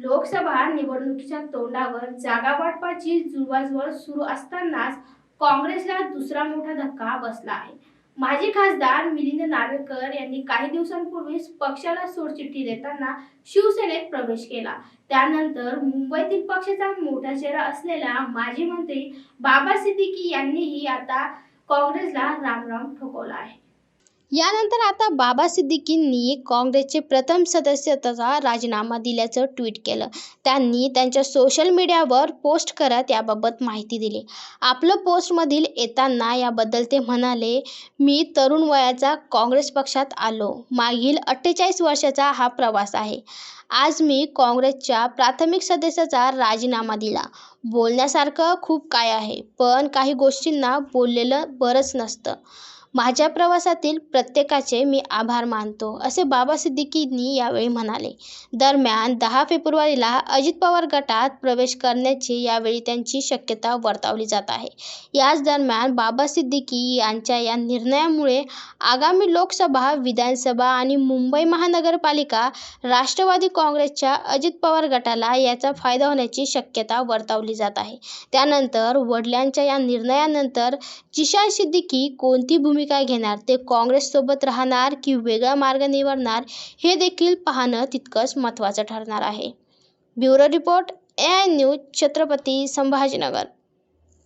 लोकसभा निवडणुकीच्या तोंडावर जागा वाटपाची जुळवाजुळव सुरू असतानाच काँग्रेसला दुसरा मोठा धक्का बसला आहे. माजी खासदार मिलिंद नार्वेकर यांनी काही दिवसांपूर्वीच पक्षाला सोडचिठ्ठी देताना शिवसेनेत प्रवेश केला. त्यानंतर मुंबईतील पक्षाचा मोठा चेहरा असलेला माजी मंत्री बाबा सिद्दीकी यांनीही आता काँग्रेसला रामराम ठोकवला आहे. यानंतर आता बाबा सिद्दीकींनी काँग्रेसचे प्रथम सदस्यत्वाचा राजीनामा दिल्याचं ट्विट केलं. त्यांनी त्यांच्या सोशल मीडियावर पोस्ट करत याबाबत माहिती दिली. आपलं पोस्टमधील येताना याबद्दल ते म्हणाले मी तरुण वयाचा काँग्रेस पक्षात आलो. मागील अठ्ठेचाळीस वर्षाचा हा प्रवास आहे. आज मी काँग्रेसच्या प्राथमिक सदस्याचा राजीनामा दिला. बोलण्यासारखं खूप काय आहे पण काही गोष्टींना बोललेलं बरंच नसतं. माझ्या प्रवासातील प्रत्येकाचे मी आभार मानतो असे बाबा सिद्दीकींनी यावेळी म्हणाले. दरम्यान दहा फेब्रुवारीला अजित पवार गटात प्रवेश करण्याची यावेळी त्यांची शक्यता वर्तवली जात आहे. याच दरम्यान बाबा सिद्दीकी यांच्या या निर्णयामुळे आगामी लोकसभा विधानसभा आणि मुंबई महानगरपालिका राष्ट्रवादी काँग्रेसच्या अजित पवार गटाला याचा फायदा होण्याची शक्यता वर्तवली जात आहे. त्यानंतर वडिलांच्या या निर्णयानंतर जिशान सिद्दीकी कोणती भूमिका भूमिका घेणार? ते काँग्रेससोबत राहणार की वेगळा मार्ग निवडणार हे देखील पाहणं तितकंच महत्त्वाचं ठरणार आहे. Bureau report A I news Chhatrapati Sambhajinagar.